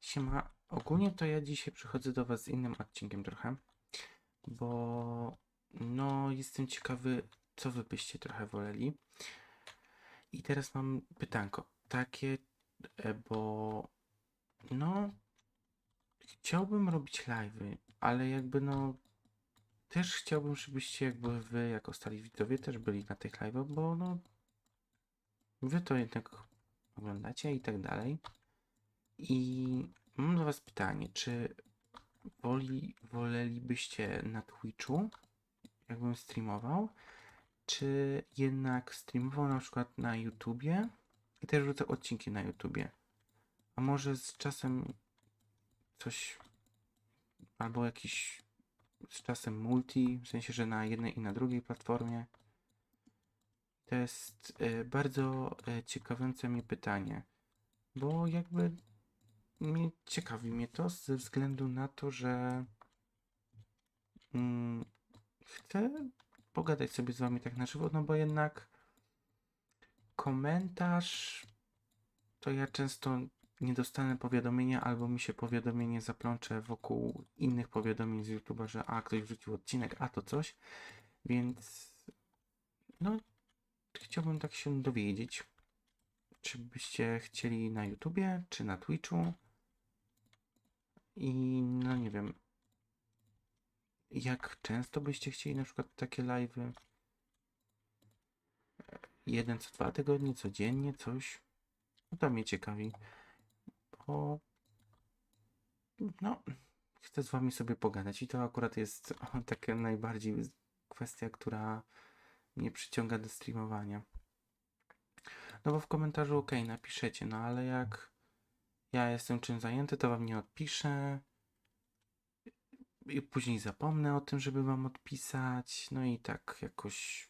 Siema. Ogólnie to ja dzisiaj przychodzę do Was z innym odcinkiem trochę, bo no jestem ciekawy, co Wy byście trochę woleli. I teraz mam pytanko takie, e, bo no chciałbym robić live'y, ale jakby no też chciałbym, żebyście jakby Wy jako stali widzowie też byli na tych live'ach, bo no Wy to jednak oglądacie i tak dalej. I mam do Was pytanie, czy woli, wolelibyście na Twitchu, jakbym streamował, czy jednak streamował na przykład na YouTubie i też wrzucał odcinki na YouTubie? A może z czasem coś, albo jakiś z czasem multi, w sensie, że na jednej i na drugiej platformie? To jest e, bardzo e, ciekawiące mnie pytanie, bo jakby mnie, ciekawi mnie to ze względu na to, że mm, chcę pogadać sobie z wami tak na żywo, no bo jednak komentarz to ja często nie dostanę powiadomienia albo mi się powiadomienie zaplącze wokół innych powiadomień z YouTube'a, że a ktoś wrzucił odcinek, a to coś, więc no chciałbym tak się dowiedzieć, czy byście chcieli na YouTubie, czy na Twitchu. I no nie wiem, jak często byście chcieli na przykład takie live'y? Jeden co dwa tygodnie, codziennie, coś? No to mnie ciekawi, bo no, chcę z wami sobie pogadać i to akurat jest taka najbardziej kwestia, która mnie przyciąga do streamowania. No bo w komentarzu ok, napiszecie, no ale jak ja jestem czym zajęty, to wam nie odpiszę. I później zapomnę o tym, żeby wam odpisać. No i tak jakoś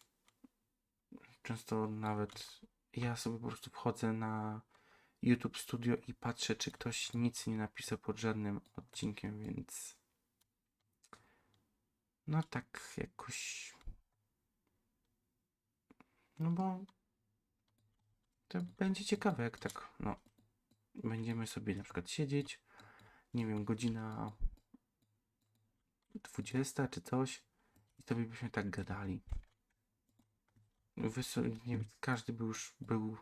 często nawet ja sobie po prostu wchodzę na YouTube Studio i patrzę, czy ktoś nic nie napisał pod żadnym odcinkiem, więc no tak jakoś no bo to będzie ciekawe, jak tak, no, będziemy sobie na przykład siedzieć, nie wiem, godzina 20 czy coś i sobie byśmy tak gadali. Nie, każdy by już był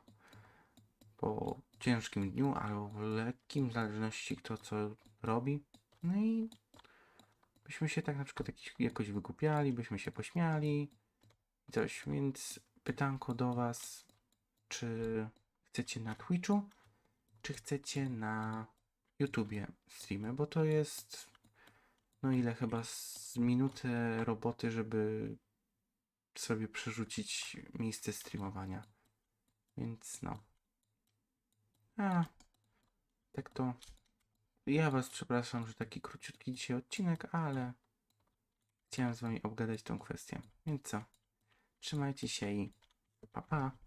po ciężkim dniu albo lekkim, w zależności kto co robi. No i byśmy się tak na przykład jakiś, jakoś wykupiali, byśmy się pośmiali i coś, więc pytanko do Was, czy chcecie na Twitchu, czy chcecie na YouTubie streamy, bo to jest no ile chyba z minutę roboty, żeby sobie przerzucić miejsce streamowania. Więc no. A tak to ja was przepraszam, że taki króciutki dzisiaj odcinek, ale chciałem z wami obgadać tą kwestię. Więc co? Trzymajcie się i pa pa.